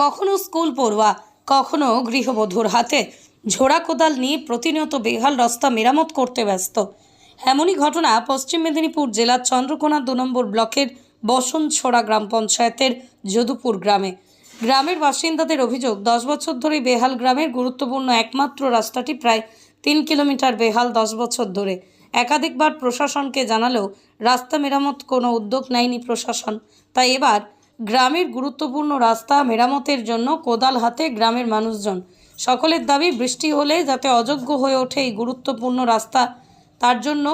কখনো স্কুল পড়ুয়া, কখনো গৃহবধূর হাতে। ঝোড়া কোদাল নিয়ে প্রতিনিয়ত বেহাল রাস্তা মেরামত করতে ব্যস্ত। এমনই ঘটনা পশ্চিম মেদিনীপুর জেলার চন্দ্রকোনা দু নম্বর ব্লকের বসনছড়া গ্রাম পঞ্চায়েতের যদুপুর গ্রামে। গ্রামের বাসিন্দাদের অভিযোগ, দশ বছর ধরে বেহাল গ্রামের গুরুত্বপূর্ণ একমাত্র রাস্তাটি প্রায় তিন কিলোমিটার বেহাল দশ বছর ধরে। একাধিকবার প্রশাসনকে জানালেও রাস্তা মেরামত কোনো উদ্যোগ নেয়নি প্রশাসন। তাই এবার গ্রামের গুরুত্বপূর্ণ রাস্তা মেরামতের জন্য কোদাল হাতে গ্রামের মানুষজন। সকলের দাবি, বৃষ্টি হলে যাতে অযোগ্য হয়ে ওঠে এই গুরুত্বপূর্ণ রাস্তা, তার জন্য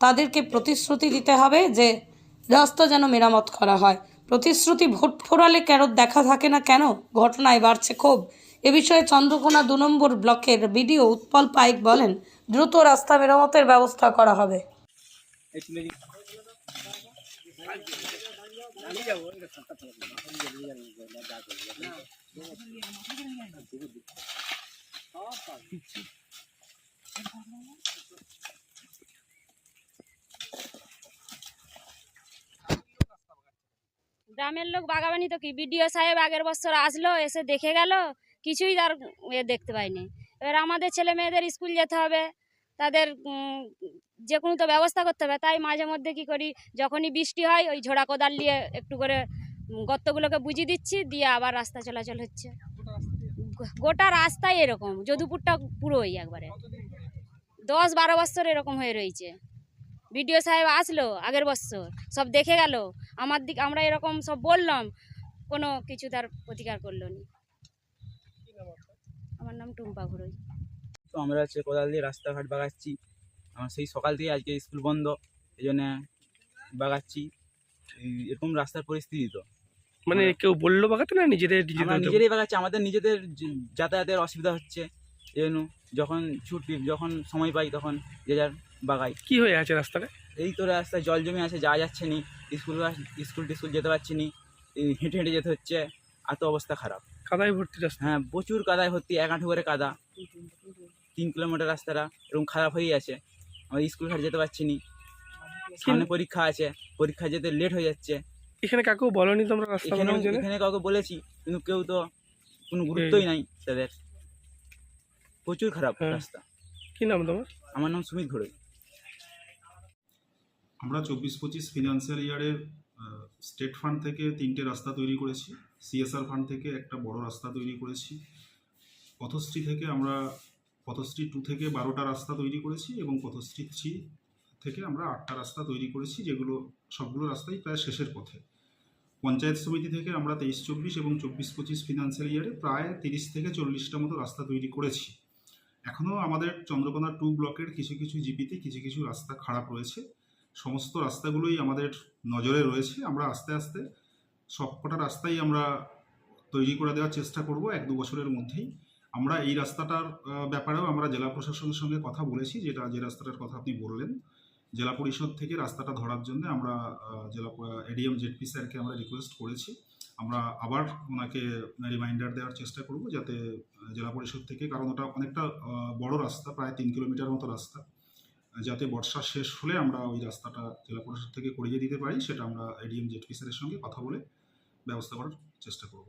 তাদেরকে প্রতিশ্রুতি দিতে হবে যে রাস্তা যেন মেরামত করা হয়। প্রতিশ্রুতি ভোট ফোরালে ক্যারত দেখা থাকে না কেন? ঘটনায় বাড়ছে ক্ষোভ। এ বিষয়ে চন্দ্রকোনা দু নম্বর ব্লকের বিডিও উৎপল পাইক বলেন, দ্রুত রাস্তা মেরামতের ব্যবস্থা করা হবে। গ্রামের লোক বাগাবানি তো কি? বিডিও সাহেব আগের বছর আসলো, এসে দেখে গেল, কিছুই তার এ দেখতে পাইনি। এবার আমাদের ছেলে মেয়েদের স্কুল যেতে হবে। তাদের যে কোনো তো ব্যবস্থা করতে হবে। তাই মাঝে মধ্যে কি করি, যখনই বৃষ্টি হয়, ওই ঝোড়া কোদাল নিয়ে একটু করে গর্তগুলোকে বুঝিয়ে দিচ্ছি, দিয়ে আবার রাস্তা চলাচল হচ্ছে। গোটা রাস্তাই এরকম, যদুপুরটা পুরোই একবারে। দশ বারো বছর এরকম হয়ে রয়েছে। বিডিও সাহেব আসলো আগের বছর, সব দেখে গেল। আমার দিক, আমরা এরকম সব বললাম, কোনো কিছু তার প্রতিকার করল নি। আমার নাম টুম্পা ঘুরোই তো আমরা হচ্ছে কোদাল দিয়ে রাস্তাঘাট বাগাচ্ছি। আমার সেই সকাল থেকে আজকে স্কুল বন্ধ এই জন্যে বাগাচ্ছি। এরকম রাস্তার পরিস্থিতি তো। মানে কেউ বলল বাগাতে না নিজেদের নিজেরাই বাগাচ্ছি আমাদের নিজেদের যাতায়াতের অসুবিধা হচ্ছে। এই জন্য যখন ছুটি যখন সময় পাই তখন যে যার বাগাই। কি হয়ে আছে রাস্তাটা? এই তো রাস্তায় জল জমে আছে যাওয়া যাচ্ছে নি। স্কুল স্কুল টিস্কুল যেতে পারছি নি। হেঁটে হেঁটে যেতে হচ্ছে এত অবস্থা খারাপ। কাদায় ভর্তি রাস্তা। হ্যাঁ প্রচুর কাদায় ভর্তি এক আঁঠু করে কাদা। তিন কিলোমিটার রাস্তাটা এরকম খারাপ হয়ে আছে। আমরা স্কুল ঘাট যেতে পারছি নি। সামনে পরীক্ষা আছে পরীক্ষা যেতে লেট হয়ে যাচ্ছে। এখানে কাকেও বলনি তোমরা রাস্তা এখানে কাউকে বলেছি কিন্তু কেউ তো কোনো গুরুত্বই নাই তাদের। প্রচুর খারাপ হ্যাঁ। রাস্তা। কি নাম তোমার? আমার নাম সুমিত ঘোড়ই। আমরা চব্বিশ পঁচিশ ফিনান্সিয়াল ইয়ারের স্টেট ফান্ড থেকে তিনটে রাস্তা তৈরি করেছি। সিএসআর ফান্ড থেকে একটা বড় রাস্তা তৈরি করেছি। পথশ্রী থেকে আমরা পথশ্রী টু থেকে বারোটা রাস্তা তৈরি করেছি এবং পথশ্রী থ্রি থেকে আমরা আটটা রাস্তা তৈরি করেছি, যেগুলো সবগুলো রাস্তাই প্রায় শেষের পথে। পঞ্চায়েত সমিতি থেকে আমরা তেইশ, চব্বিশ এবং চব্বিশ, পঁচিশ ফিনান্সিয়াল ইয়ারে প্রায় তিরিশ থেকে চল্লিশটা মতো রাস্তা তৈরি করেছি। এখনও আমাদের চন্দ্রকোনা টু ব্লকের কিছু কিছু জিপিতে কিছু কিছু রাস্তা খারাপ রয়েছে। সমস্ত রাস্তাগুলোই আমাদের নজরে রয়েছে। আমরা আস্তে আস্তে সবকটা রাস্তাই আমরা তৈরি করে দেওয়ার চেষ্টা করব এক দু বছরের মধ্যেই। আমরা এই রাস্তাটার ব্যাপারেও আমরা জেলা প্রশাসনের সঙ্গে কথা বলেছি, যেটা যে রাস্তাটার কথা আপনি বললেন। জেলা পরিষদ থেকে রাস্তাটা ধরার জন্য আমরা জেলা এডিএম জেডপি স্যারকে আমরা রিকোয়েস্ট করেছি। আমরা আবার ওনাকে রিমাইন্ডার দেওয়ার চেষ্টা করব যাতে জেলা পরিষদ থেকে, কারণ ওটা অনেকটা বড় রাস্তা, প্রায় তিন কিলোমিটার মতো রাস্তা। যাতে বর্ষা শেষ হলে আমরা ওই রাস্তাটা জেলা পরিষদ থেকে করিয়ে দিতে পারি, সেটা আমরা এডিএম জেডপি স্যারের সঙ্গে কথা বলে ব্যবস্থা করার চেষ্টা করব।